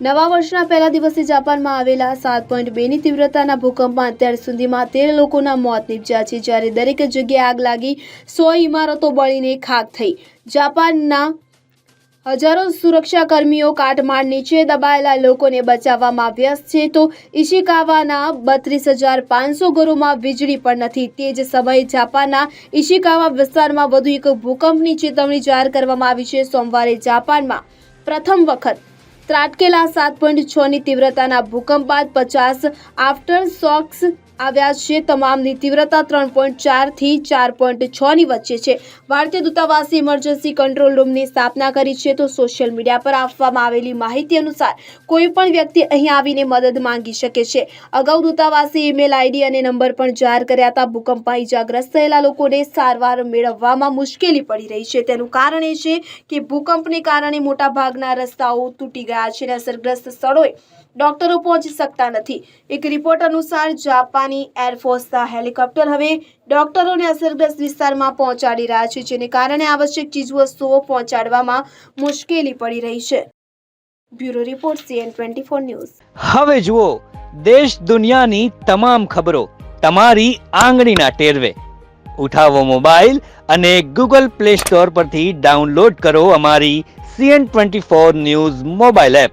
નવા વર્ષના પહેલા દિવસે જાપાનમાં આવેલા સાત પોઈન્ટ બેની તીવ્રતાના ભૂકંપમાં અત્યાર સુધીમાં તેર લોકોના મોત નીપજ્યા છે, જ્યારે દરેક જગ્યાએ આગ લાગી સો ઇમારતો બળીને ખાક થઈ. જાપાનના હજારો સુરક્ષાકર્મીઓ કાટમાળ નીચે દબાયેલા લોકોને બચાવવામાં વ્યસ્ત છે, તો ઇશિકાવાના બત્રીસ હજાર પાંચસો ઘરોમાં વીજળી પણ નથી. તે જ સમયે જાપાનના ઇશિકાવા વિસ્તારમાં વધુ એક ભૂકંપની ચેતવણી જાહેર કરવામાં આવી છે. સોમવારે જાપાનમાં પ્રથમ વખત ત્રાટકેલા સાત પોઈન્ટ છની તીવ્રતાના ભૂકંપ બાદ પચાસ આફ્ટર શોક્સ આવ્યા છે. તમામની તીવ્રતા ત્રણ પોઈન્ટ ચારથી ચાર પોઈન્ટ છની વચ્ચે છે. ભારતીય દૂતાવાસે ઇમરજન્સી કંટ્રોલ રૂમની સ્થાપના કરી છે તો સોશિયલ મીડિયા પર આપવામાં આવેલી માહિતી અનુસાર કોઈ પણ વ્યક્તિ અહીં આવીને મદદ માંગી શકે છે. અગાઉ દૂતાવાસે ઈમેલ આઈડી અને નંબર પણ જાહેર કર્યા હતા. ભૂકંપમાં ઇજાગ્રસ્ત થયેલા લોકોને સારવાર મેળવવામાં મુશ્કેલી પડી રહી છે. તેનું કારણ એ છે કે ભૂકંપને કારણે મોટાભાગના રસ્તાઓ તૂટી ગયા છે અને અસરગ્રસ્ત સ્થળોએ ડોક્ટરો પહોંચી શકતા નથી. એક રિપોર્ટ અનુસાર જાપાની એરફોર્સના હેલિકોપ્ટર હવે ડોક્ટરોને અસરગ્રસ્ત વિસ્તારમાં પહોંચાડી રહ્યા છે, જેને કારણે આવશ્યક ચીજવસ્તુઓ પહોંચાડવામાં મુશ્કેલી પડી રહી છે. Bureau report, CN twenty four news. હવે જુઓ, દેશ દુનિયાની તમામ ખબરો તમારી આંગળીના ટેરવે. ઉઠાવો મોબાઈલ અને ગૂગલ પ્લે સ્ટોર પરથી ડાઉનલોડ કરો અમારી CN twenty four news mobile app.